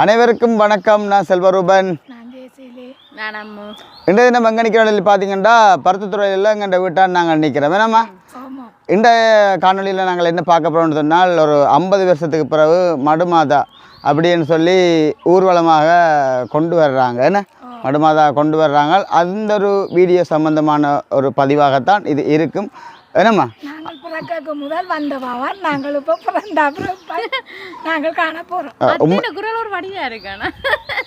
அனைவருக்கும் வணக்கம். நான் செல்வரூபன். இன்றைய தினம் எங்கே நிற்கிறோம் பார்த்தீங்கன்னா பருத்துத்துறையில் எங்கள்கிட்ட வீட்டான் நாங்கள் நிற்கிறோம். வேணாமா ஆமாம் இந்த காணொளியில் நாங்கள் என்ன பார்க்க போகிறோம்னு சொன்னால் ஒரு ஐம்பது வருஷத்துக்கு பிறகு மடுமாதா அப்படின்னு சொல்லி ஊர்வலமாக கொண்டு வர்றாங்க. என்ன? மடுமாதா கொண்டு வர்றாங்க. அந்த ஒரு வீடியோ சம்பந்தமான ஒரு பதிவாகத்தான் இது இருக்கும். என்னம்மா? நாங்கள் பிறக்க முதல் வந்தவாவார் நாங்கள் இப்போ பிறந்த நாங்கள் காண போகிறோம் ஒரு வடியா இருக்கானா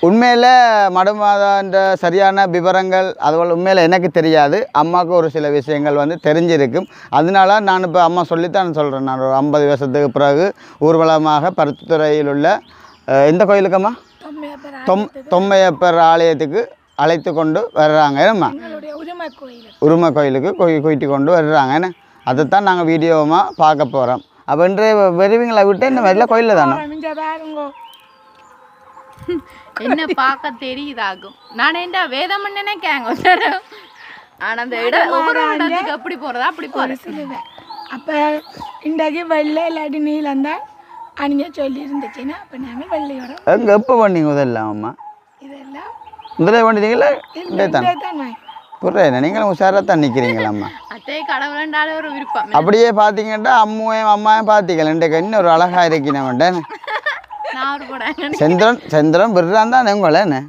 உண்மையில் மடுமாதான்ற சரியான விவரங்கள் அதுபோல் உண்மையில் எனக்கு தெரியாது. அம்மாவுக்கு ஒரு சில விஷயங்கள் வந்து தெரிஞ்சிருக்கும். அதனால நான் இப்போ அம்மா சொல்லித்தான் சொல்கிறேன் நான் ஒரு ஐம்பது வருஷத்துக்கு பிறகு ஊர்வலமாக பருத்தித்துறையில் உள்ள எந்த கோயிலுக்கம்மா? தொம் தொம்மையப்பர் ஆலயத்துக்கு அழைத்து கொண்டு வர்றாங்க. என்னம்மா? எங்களுடைய உரிமை கோயில் உருமை கோயிலுக்கு கொய் கொயிட்டி கொண்டு வர்றாங்க. என்ன? அதைத்தான் நாங்கள் வீடியோமாக பார்க்க போகிறோம் அப்போ இன்றைய வருவீங்களா விட்டு இந்த மாதிரிலாம் கோயிலில் தானே? என்ன பார்க்க தெரியுதாகும்? நான் என்ன வேதம் நினைக்காங்க ஆனா அந்த இடம் ஒவ்வொரு இடத்துக்கு அப்படி போறதா? அப்படி சிலுவை. அப்போ இன்றைக்கு வெள்ளை இல்லாட்டி நீளம் தான் அணிஞ்ச சொல்லி இருந்துச்சுன்னா அப்போ நாங்கள் வெள்ளையோட எங்கே எப்போ பண்ணீங்க அம்மா. இதெல்லாம் பண்ணிட்டீங்களா தான் வாங்கி புரியல நீங்களும் உஷாராக தான் நிற்கிறீங்களாம்மா அத்தை கடவுளண்டாலே ஒரு விருப்பம். அப்படியே பார்த்தீங்கன்னா அம்முவையும் அம்மாவையும் பார்த்தீங்களா இன்றைக்கு இன்னும் ஒரு அழகாக ஒரு போடாங்க செந்திரன் செந்திரன் விடுறான் தான் உங்களேன்னு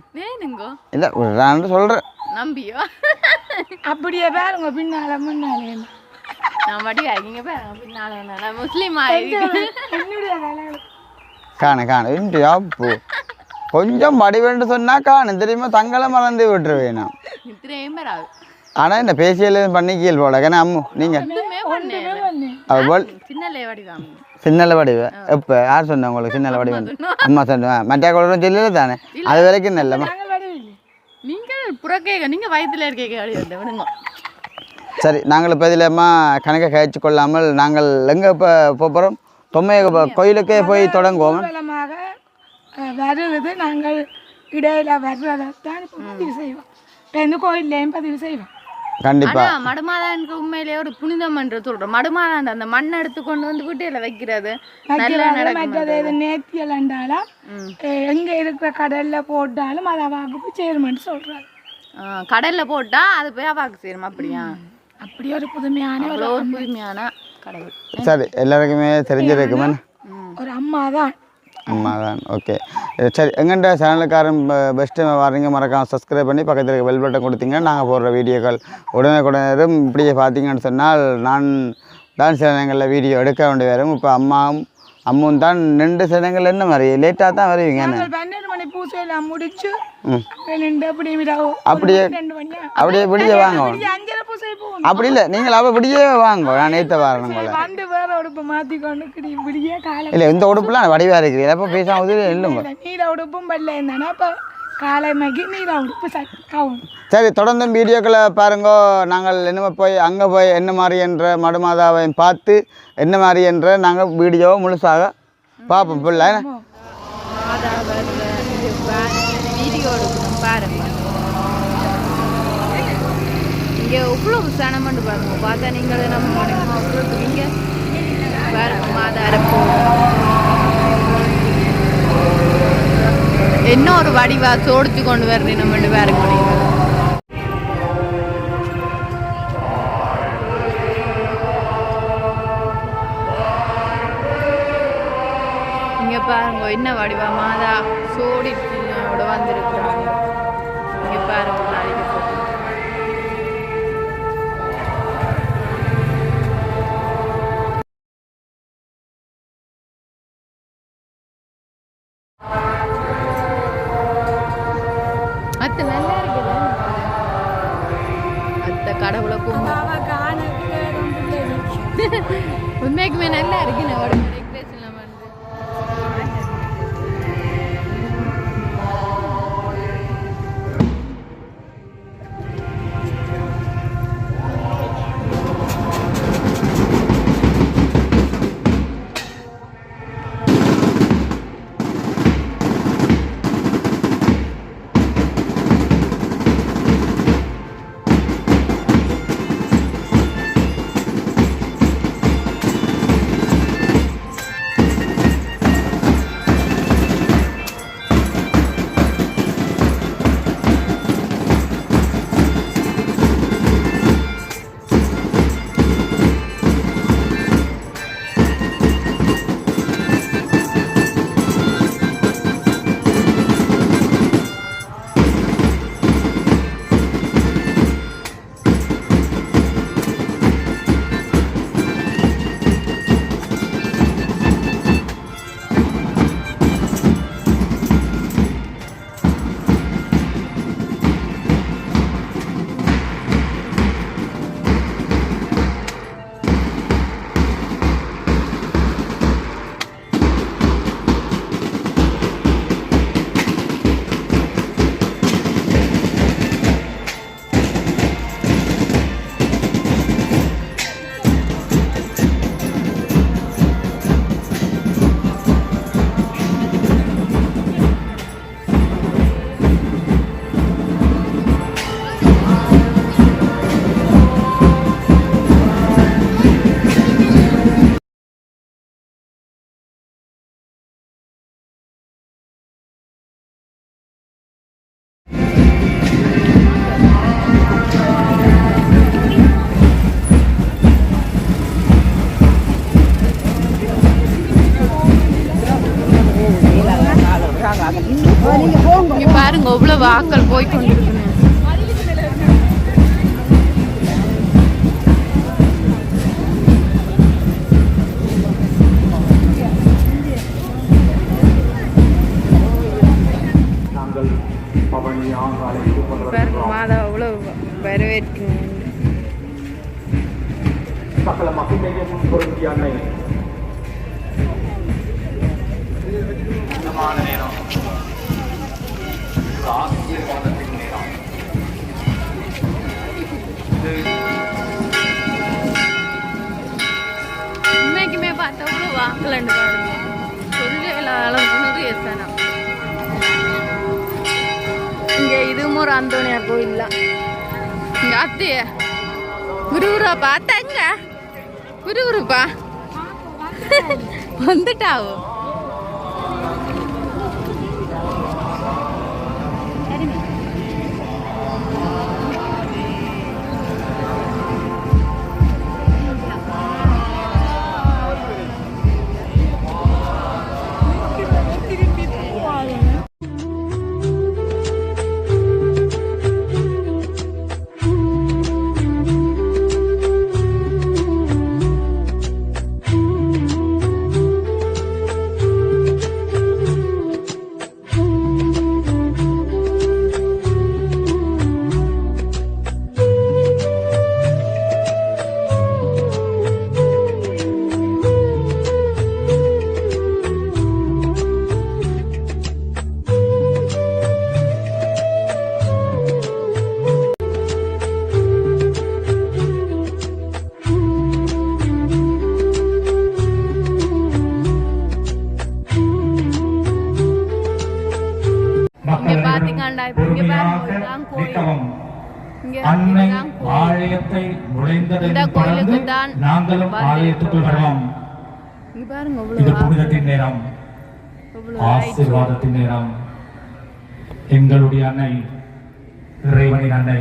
இல்லை விடுறான்னு சொல்கிறேன் நம்பியோ? அப்படியே பாருங்க பின்னால முன்னாலே. நான் மடி ஆகிங்க பாருங்க பின்னால முஸ்லீம் வேலை. காணு காணு. இன்று அப்பு கொஞ்சம் வடிவேண்டு சொன்னால் காணு தெரியுமா தங்களை மறந்து விட்டுருவேன்? நான் ஆனால் இந்த பேசியல் பண்ணிக்கீழ் போல ஏன்னா அம்மு நீங்கள் சின்னல வடிவு. எப்போ? யார் சொன்ன உங்களுக்கு சின்னல வடிவு? அம்மா சொன்னேன் மற்ற குழந்தை சொல்லல தானே? அது வரைக்கும் நல்லம்மா நாங்கள் வடிவில்லை நீங்கள் சரி நாங்கள் இப்போ இதிலம்மா கணக்கை கழிச்சு கொள்ளாமல் நாங்கள் எங்கே இப்போ போகிறோம் தொம்மைய கோயிலுக்கே போய் தொடங்குவோம்? வருவது நாங்கள் இடையில வர்றதைத்தான் இப்போ பதிவு செய்வோம் இந்த கோயில்லையும் பதிவு செய்வோம் கண்டிப்பாக ஆனா மடுமாதானுக்கு உண்மையிலேயே ஒரு புனிதம் என்று சொல்றோம் மடுமாதான் அந்த மண்ணை எடுத்து கொண்டு வந்து வீட்டையில வைக்கிறது நல்லா வைக்கிறாங்க, நடக்கும் மற்றது இது நேர்த்தியல் என்றாலும் எங்க இருக்கிற கடல்ல போட்டாலும் அதை வாக்கு சேர்மன்னு சொல்றாங்க ஆ, கடல்ல போட்டா அது போய் அவாக்கு சேரும் அப்படியா அப்படி ஒரு புதுமையான ஒரு தூய்மையான கடவுள் சரி எல்லாருக்குமே தெரிஞ்சிருக்குமே. ஒரு அம்மா தான் அம்மா தான் ஓகே சரி எங்கள்கிட்ட சேனலுக்காரன் பெஸ்ட்டு வரீங்க மறக்காமல் சப்ஸ்கிரைப் பண்ணி பக்கத்தில் இருக்க பெல் பட்டன் கொடுத்தீங்கன்னா நாங்கள் போடுற வீடியோக்கள் உடனுக்குடனும் இப்படியே பார்த்தீங்கன்னு சொன்னால் நான் தான் சில நேரங்களில் வீடியோ எடுக்க வேண்டி வரும் இப்போ அம்மாவும் அம்மும் தான் ரெண்டு சில நேரங்கள் என்ன மாதிரி? லேட்டாக தான் வருவீங்க பன்னெண்டு மணி பூசையெல்லாம் முடிச்சு அப்படியே அப்படியே விடிய வாங்க. அப்படி இல்லை நீங்கள் அவள் விடியே வாங்க. நான் நேற்று வரணும் போல வந்து வேற உடுப்பு மாத்தி கொண்டு கிடி விடிய காலை இல்லை இந்த உடுப்புலாம் வடிவாக இருக்கிறீங்க. அப்போ பேசாமல் உதவி இல்லைங்க. நீல உடுப்பும் பல்ல இருந்தானா அப்போ காலை மகி சரி தொடர்ந்து வீடியோக்களை பாருங்க. நாங்கள் என்ன போய் அங்கே போய் என்ன மாதிரி என்ற மடுமாதாவை பார்த்து என்ன மாதிரி என்ற நாங்கள் வீடியோவை முழுசாக பார்ப்போம். பிள்ளை இங்க பாருங்க. பார்த்தா நீங்கள் நம்ம இங்க பாருங்க மாதார என்ன ஒரு வடிவா சோடிச்சு கொண்டு வரணும் நம்ம வேற முடியும் இங்க பாருங்க என்ன வடிவா? மாதா சோடி ஓட உண்மைக்குமே நல்லா இருக்கு நான் உடம்பு போய்கொண்டிருக்கிறேன் பாருங்க மாதா அவ்வளோ வரவேற்குங்க சகல மகிமையும் பொருந்திய அன்னை. நேரம். ஒரு ஆசீர்வாதத்தின் நேரம் இது உண்மைக்குமே பார்த்தா அவ்வளோ வாங்கலன்னு பாருங்க சொல்லி அளவுக்கு எத்தனை இங்கே இதுவும் ஒரு அந்தோனியார் கோயில் தான் இங்கே அத்தைய குருகுரா பார்த்தாங்க குருகுருப்பா வந்துட்டாவோ? இந்த தொடர்ந்து கோயிலுக்கு தான் நாங்களும் ஆலயத்துக்குள் வருவோம். இது புனிதத்தின் நேரம். ஆசீர்வாதத்தின் நேரம். எங்களுடைய அன்னை இறைவனின் அன்னை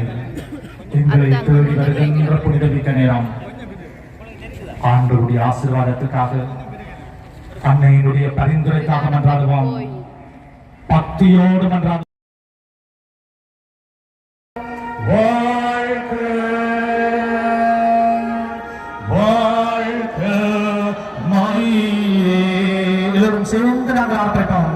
எங்களை தேடி வருகின்ற புனிதமிக்க நேரம். ஆண்டவருடைய ஆசீர்வாதத்துக்காக அன்னையினுடைய பரிந்துரைக்காக மன்றாடுவோம். பக்தியோடு மன்றாடு எல்லோரும் சேர்ந்து நாங்கள் ஆர்ப்பட்டோம்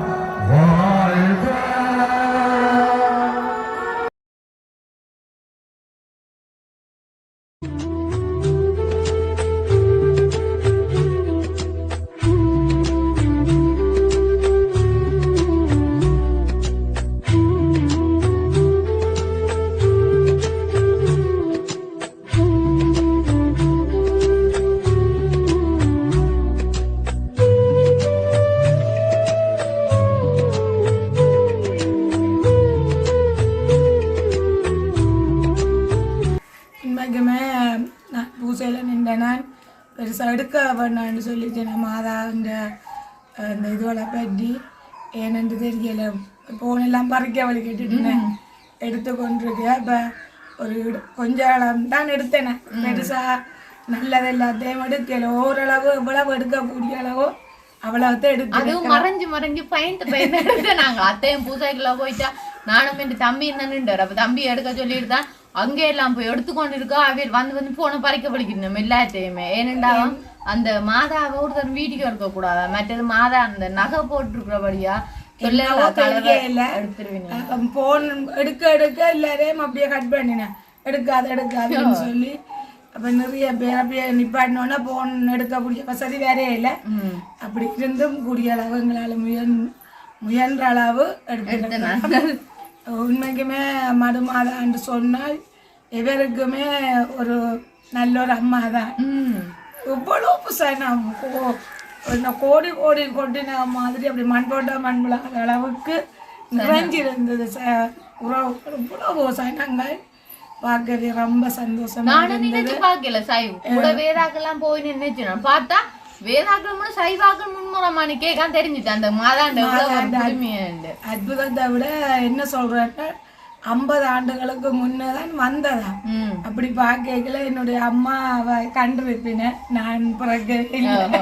பெருசாக எடுக்க வேண்டாம்னு சொல்லிட்டு நான் மாதா இந்த அஹ், இந்த இதுவளை பற்றி ஏனென்று தெரியல. போனெல்லாம் பறிக்க வழி கேட்டுட்டேன் எடுத்து கொண்டிருக்கேன் இப்போ ஒரு கொஞ்ச தான் எடுத்தேன் நான். பெருசா நல்லது எல்லாத்தையும் எடுக்கல. ஓரளவு எவ்வளவு எடுக்கக்கூடிய அளவோ அவ்வளவுதான் எடுத்து அதுவும் மறைஞ்சு மறைஞ்சு பயந்து பயந்து எடுக்க நாங்க அத்தையும் பூசாய்க்குள்ள போயிட்டா நானும் என் தம்பி நின்றார் அப்ப தம்பி எடுக்க சொல்லிட்டு தான் அங்கே எல்லாம் போய் எடுத்துக்கொண்டு இருக்கா அவர் வந்து வந்து போன பறிக்க படிக்கணும் எல்லாத்தையுமே ஏனெண்டா அந்த மாதாவை ஒருத்தர் வீட்டுக்கு எடுக்க கூடாதா மற்றது மாதா அந்த நகை போட்டிருக்கிறபடியா? போன் எடுக்க எடுக்க எல்லாரையும் அப்படியே கட் பண்ணினேன். எடுக்காத எடுக்காதுன்னு சொல்லி அப்ப நிறைய பேர் அப்படியே நிப்பாட்டினோன்னா போன் எடுக்கக்கூடிய வசதி வேறே இல்லை. அப்படி இருந்தும் கூடிய அளவு எங்களால் முயன் முயன்ற அளவு எடுத்துக்கிட்டேன். உண்மைக்குமே மடுமாதான்னு சொன்னால் இவருக்குமே ஒரு நல்ல ஒரு அம்மா தான் கோ- இந்த கோடி கோடி கொட்டின மாதிரி அப்படி மண் போட்ட மண் விழாத அளவுக்கு நிறைஞ்சிருந்தது உறவுகள் இவ்வளவு சனங்கள் பார்க்கவே ரொம்ப சந்தோஷமா நானும் நினைச்சு பார்க்கல சைவ் கூட வேதாக்கெல்லாம் போய் நினைச்சு நான் பார்த்தா வேதாக்கள் முன்ன சைவாக்கள் முன்முறமானு கேட்காம தெரிஞ்சுட்டு அந்த மாதாண்ட அற்புதத்தை விட என்ன சொல்றேன்னா ஐம்பது ஆண்டுகளுக்கு முன்னே தான் வந்ததா அப்படி பார்க்கல என்னுடைய அம்மாவை கண்டிருப்பினேன் நான் பிறகு இல்லை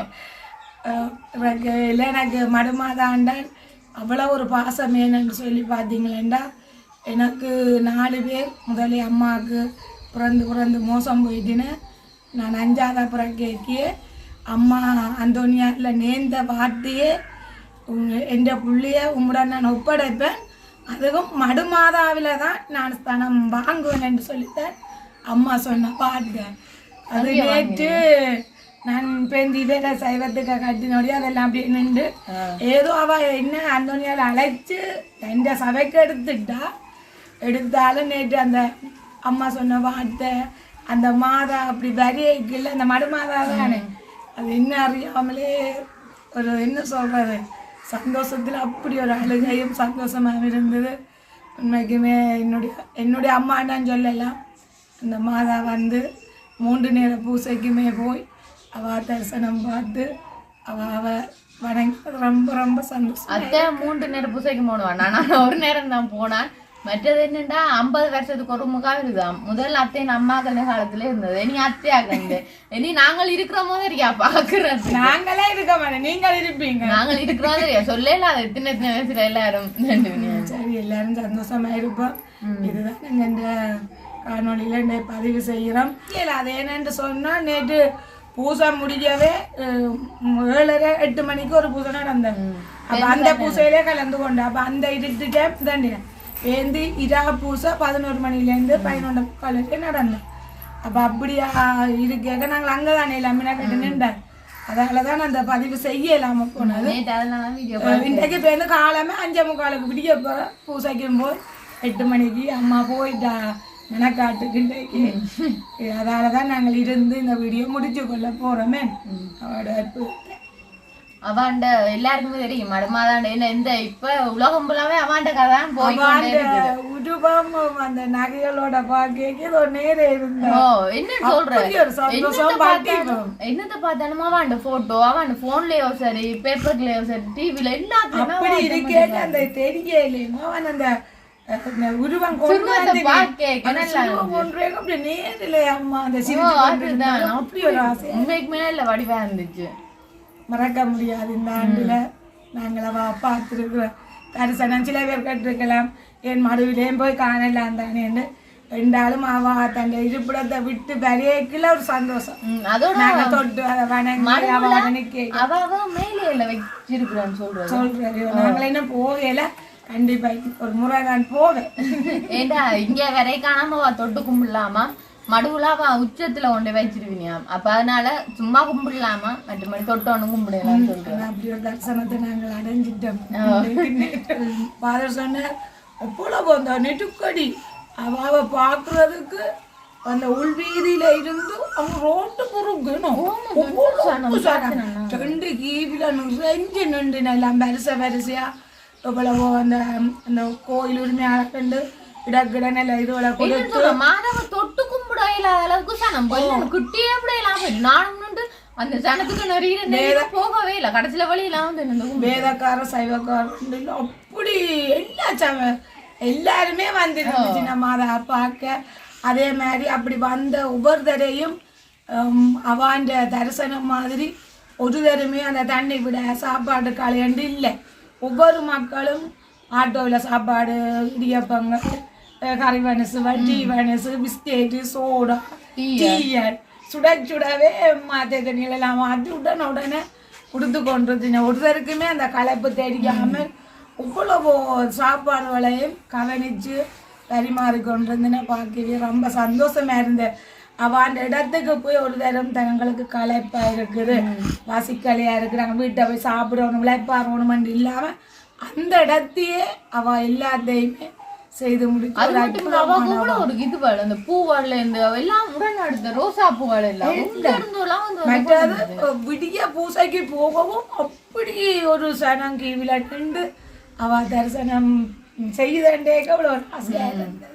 பிறகு இல்லை எனக்கு மடுமாதாண்டான். அவ்வளோ ஒரு பாசம் ஏன்னு சொல்லி பார்த்தீங்களேண்டா. எனக்கு நாலு பேர் முதலே அம்மாவுக்கு பிறந்து பிறந்து மோசம் போயிட்டுன்னு நான் அஞ்சாத பிறக்கேக்கியே அம்மா அந்தோனியாவில் நேர்ந்த வார்த்தையே எந்த புள்ளைய உம்முடன் நான் ஒப்படைப்பேன். அதுவும் மடுமாதாவில தான் நான் ஸ்தானம் வாங்குவேன் என்று சொல்லித்தான் அம்மா சொன்ன பாட்டு. அது நேற்று நான் பெந்தி வேற சைவத்துக்கு கட்டினோடி அதெல்லாம் அப்படி நின்று ஏதோ அவ என்ன அந்தோனியால் அழைச்சு எந்த சபைக்கு எடுத்துட்டா? எடுத்தாலும் நேற்று அந்த அம்மா சொன்ன வார்த்தை அந்த மாதா அப்படி வரியைக்குள்ள அந்த மடுமாதா தானே அது இன்னும் அறியாமலே ஒரு என்ன சொல்றது? சந்தோஷத்தில் அப்படி ஒரு அழுகையும் சந்தோஷமாக இருந்தது. உண்மைக்குமே என்னுடைய என்னுடைய அம்மாண்டான்னு சொல்லலாம். அந்த மாதா வந்து மூன்று நேர பூசைக்குமே போய் அவ தரிசனம் பார்த்து அவ அவ வணங்கி ரொம்ப ரொம்ப சந்தோஷம் அத்தை மூன்று நேரம் பூசைக்கு போடுவான் நான் ஒரு நேரம் தான் போனான். மற்றது என்னண்டா ஐம்பது வருஷத்துக்கு ஒரு முகாம் இருக்குதாம் முதல்ல அத்தை அம்மா கல்ல காலத்துல இருந்தது இனி அத்தையா கண்டு இனி நாங்கள் இருக்கிற போது இருக்கா பாக்குறது நாங்களே இருக்க மாட்டோம் நீங்கள் இருப்பீங்க நாங்கள் இருக்கிறோம் தெரியா சொல்லல அது எத்தனை எத்தனை வயசுல எல்லாரும் சரி எல்லாரும் சந்தோஷமா இருப்போம் இதுதான் நாங்க இந்த காணொளியில இந்த பதிவு செய்கிறோம் இல்லை அது என்னன்னு சொன்னா நேற்று பூசை முடியவே அஹ், ஏழரை எட்டு மணிக்கு ஒரு பூசை நடந்தது அப்ப அந்த பூசையிலே கலந்து கொண்டேன் அப்ப அந்த இருட்டுக்கே தாண்டினேன் ஏந்தி இரா பூசை பதினோரு மணிலேருந்து பதினொன்று காலையில நடந்தேன் அப்ப அப்படியா இருக்கேக்க நாங்கள் அங்கே தானே எல்லாமே கட்டு நின்றார் அதனால தான் அந்த பதிவு செய்ய இல்லாம போனது இன்றைக்கு இப்போ வந்து காலமே அஞ்சே முக்காலுக்கு விடிய போகிற பூசைக்கும் போய் எட்டு மணிக்கு அம்மா போயிட்டா மெனக்காட்டுக்கு இன்றைக்கு அதால தான் நாங்கள் இருந்து இந்த வீடியோ முடிச்சு கொள்ள போகிறோமே அவட. அவாண்ட எல்லாருக்குமே தெரியும். மடமாதாண்ட. என்ன இந்த இப்ப உலகம் ஃபுல்லாவே அவாண்ட கதை தான் போய் உருவம் அந்த நகைகளோட பார்க்க ஒரு நேரம் இருந்தா ஓ என்ன சொல்ற? என்னத்த பார்த்தாலும் அவாண்ட போட்டோ அவாண்ட போன்லயோ சரி பேப்பர்லயோ சரி டிவில எல்லாத்துலயுமே அப்படி இருக்கே அந்த தெரியலையுமா அவன் அந்த உருவம் நேரில் அம்மா அந்த இருந்தா அப்படி ஒரு ஆசை. உண்மைக்குமே இல்ல வடிவா இருந்துச்சு. மறக்க முடியாது. இந்த ஆண்டுல நாங்கள் அவ பார்த்துருக்குறோம் தரிசனம் சில பேர் கட்டிருக்கலாம். என் மடுவிலேயும் போய் காணலாம் தானேன்னு ரெண்டாலும் அவ தன் இருப்பிடத்தை விட்டு வரையக்குள்ள ஒரு சந்தோஷம். அதோட நாங்க தொட்டு வணங்கி அவ மேலே வச்சிருக்கிறான்னு சொல்றது. சொல்றது. நாங்கள் என்ன போகல. கண்டிப்பா ஒரு முறை நான் போவேன். ஏண்டா இங்க வரை காணாம தொட்டு கும்பிடலாமா? மடுவுல அவ உச்சத்துல கொண்டு வச்சிருவினியாம் அப்ப அதனால சும்மா கும்பிடலாமா? மற்றபடி தொட்டு ஒண்ணு கும்பிடலாம்னு சொல்றேன் அப்படி ஒரு தரிசனத்தை நாங்கள் அடைஞ்சிட்டோம். ஃபாதர் சொன்னார் எவ்வளவு அந்த நெட்டுக்கடி அவ பார்க்கறதுக்கு அந்த உள்வீதியில இருந்து அவங்க ரோட்டு பொறுக்கணும் ரெண்டு கீவில நிறைஞ்சு நின்று எல்லாம் வரிசை வரிசையா எவ்வளவோ அந்த அந்த கோயில் உரிமையாளர் கண்டு இடக்கிட நல்ல இதுவளை கொடுத்து மாதவ தொட்டு இல்லாத அளவுக்கு சனம் போய் குட்டியே கூட இல்லாம. நானும் அந்த சனத்துக்கு நிறைய போகவே இல்லை கடைசியில வழி இல்லாம வந்து நின்று கும்பிட்டு. வேதக்கார சைவக்காரன் அப்படி எல்லா சம எல்லாருமே வந்துருந்துச்சு நம்ம அதை பார்க்க அதே மாதிரி அப்படி வந்த ஒவ்வொருத்தரையும் ஹம், அவாண்ட தரிசனம் மாதிரி ஒரு தருமே அந்த தண்ணி விட சாப்பாடு கலையண்டு இல்லை ஒவ்வொரு மக்களும் ஆட்டோவில் சாப்பாடு இடியப்பங்கள் கறி வனசு வட்டி வனசு பிஸ்கெட்டு சோடா டீயர் சுட சுடவே மாற்ற தண்ணிகளெல்லாம் மாற்றி உடனே உடனே கொடுத்து கொண்டிருந்தீங்க ஒருத்தருக்குமே அந்த களைப்பு தெரியாமல் இவ்வளவு சாப்பாடுகளையும் கவனித்து பரிமாறி கொண்டிருந்தேன்னு பார்க்கவே ரொம்ப சந்தோஷமா இருந்தேன் அவ அந்த இடத்துக்கு போய் ஒரு தரம் தங்களுக்கு களைப்பா இருக்குது வசிக்கலையா இருக்கிறாங்க வீட்டை போய் சாப்பிடணும் விளைப்பாறணும் இல்லாம அந்த இடத்தையே அவ எல்லாத்தையுமே செய்து முடிச்சு அது மட்டும் அவ கூட ஒரு இது வாழ அந்த பூவாழ இந்த எல்லாம் உடன் அடுத்த ரோசா உங்க இருந்து எல்லாம் விடிய பூசைக்கு போகவும் அப்படி ஒரு சனம் கீவில நின்று அவ தரிசனம் செய்தண்டேக்க அவ்வளோ ஒரு ஆசையாக இருந்தது.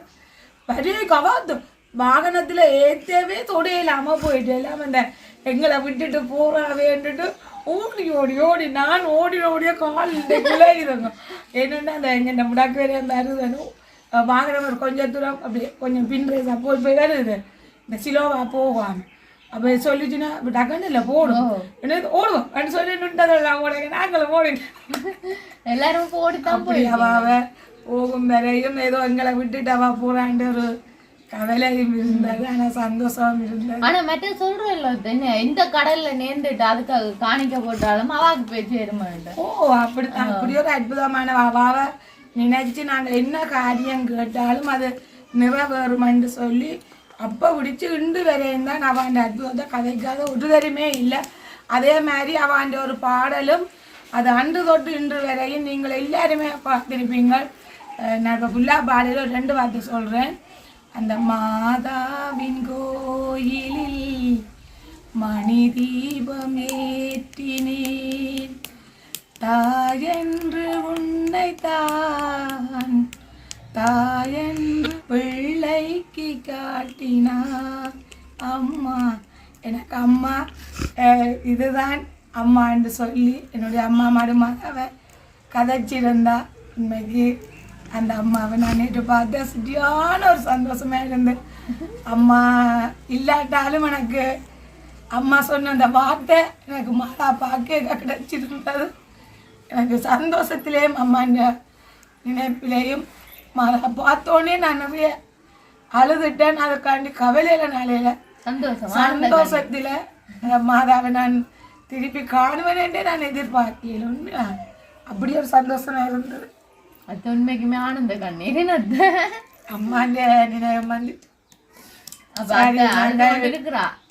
பெரிய கவாத்து வாகனத்துல ஏத்தவே தொடையிலாம போயிட்டு எல்லாம் அந்த எங்களை விட்டுட்டு போறாவேன்ட்டு ஓடி ஓடி ஓடி நான் ஓடி ஓடிய கால் கிளையுதுங்க என்னன்னா அந்த எங்க முடாக்கு வேற மருதனும் வாகனம் ஒரு கொஞ்சம் தூரம் அப்படியே கொஞ்சம் பின்ரேஸா போய் போய் வருது இந்த சிலோவா போகாம அப்ப சொல்லிச்சுன்னா இப்ப டக்குன்னு இல்லை போடும் என்ன ஓடுவோம் அப்படின்னு சொல்லி நின்றதெல்லாம் ஓடுங்க நாங்களும் ஓடுங்க எல்லாரும் போட்டுதான் அப்படி அவ அவ போகும் வரையும் ஏதோ எங்களை விட்டுட்டு அவ போறான்ற ஒரு கவலையும் இருந்தது ஆனா சந்தோஷம் இருந்தது ஆனா மற்ற சொல்றேன் இல்ல என்ன எந்த கடல்ல நேர்ந்துட்டு அதுக்கு காணிக்க போட்டாலும் அவாக்கு போய் சேருமான்ட்டு ஓ அப்படித்தான் அப்படி ஒரு அற்புதமான அவ அவ நினைச்சு நாங்கள் என்ன காரியம் கேட்டாலும் அது நிறைவேறுமென்று சொல்லி அப்போ பிடிச்சி இண்டு வரையும் தான் அவன் அற்புதத்தை கதைக்காத ஒரு தருமே இல்லை. அதே மாதிரி அவன் ஒரு பாடலும் அது அன்று தொட்டு இன்று வரையும் நீங்கள் எல்லாருமே பார்த்திருப்பீங்கள் நான் இப்போ ஃபுல்லாக பாடலும் ரெண்டு வார்த்தை சொல்கிறேன் அந்த மாதாவின் கோயிலில் மணி தீபம் ஏற்றினேன். தாயென்று உன்னை தான் தாயென்று பிள்ளைக்கு காட்டினார். அம்மா எனக்கு அம்மா இதுதான் அம்மா என்று சொல்லி என்னுடைய அம்மா மருமகவை கதைச்சிருந்தா. இன்னைக்கு அந்த அம்மாவை நான் நேற்று பார்த்தேன் சரியான ஒரு சந்தோஷமா இருந்து அம்மா இல்லாட்டாலும் எனக்கு அம்மா சொன்ன அந்த வார்த்தை எனக்கு மாதா பார்க்க கிடைச்சிருந்தது. எனக்கு சந்தோஷத்திலேயும் அம்மாண்ட நினைப்பிலேயும் மாதா பார்த்தோன்னே நான் நிறைய அழுதுட்டேன். அதுக்காண்டி கவலையில நாளையில சந்தோஷம் சந்தோஷத்துல மாதாவை நான் திருப்பி காணுவேனே நான் எதிர்பார்க்கல உண்மையா? அப்படி ஒரு சந்தோஷமா இருந்தது. அது உண்மைக்குமே ஆனந்த கண்ணீர் அம்மாண்ட நினைவு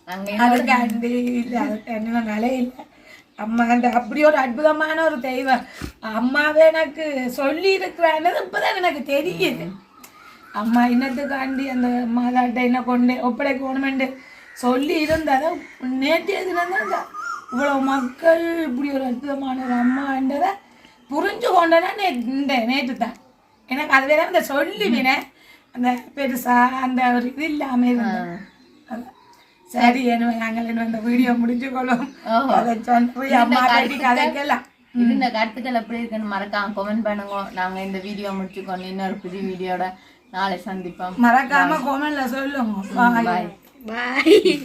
நாங்க அதுக்காண்டி இல்லை. அதுக்காண்டி நான் அலைய இல்லை. அம்மா அந்த அப்படி ஒரு அற்புதமான ஒரு தெய்வம். அம்மாவே எனக்கு சொல்லி இருக்கிறானது இப்போதான் எனக்கு தெரியுது. அம்மா இன்னத்துக்காண்டி அந்த மாதாட்ட என்ன கொண்டு ஒப்படைக்கணுமெண்டு சொல்லி இருந்ததை நேற்றைய தினம் தான் இவ்வளோ மக்கள் இப்படி ஒரு அற்புதமான ஒரு அம்மான்றதை புரிஞ்சு கொண்டேன்னா நேற்று நேற்று தான் எனக்கு அது வேற அந்த சொல்லிவினேன் அந்த பெருசா அந்த ஒரு இது இல்லாமல் அதான். சரி என்ன நாங்கள் என்ன இந்த வீடியோ முடிஞ்சு. அதை சொல்லி அம்மா கதைக்கலாம் இருந்த கருத்துக்கள் எப்படி இருக்குன்னு மறக்காம கமெண்ட் பண்ணுங்க. நாங்க இந்த வீடியோ முடிச்சுக்கொண்டு இன்னொரு புது வீடியோட நாளை சந்திப்போம். மறக்காம கோமல்ல சொல்லுங்க. பாய்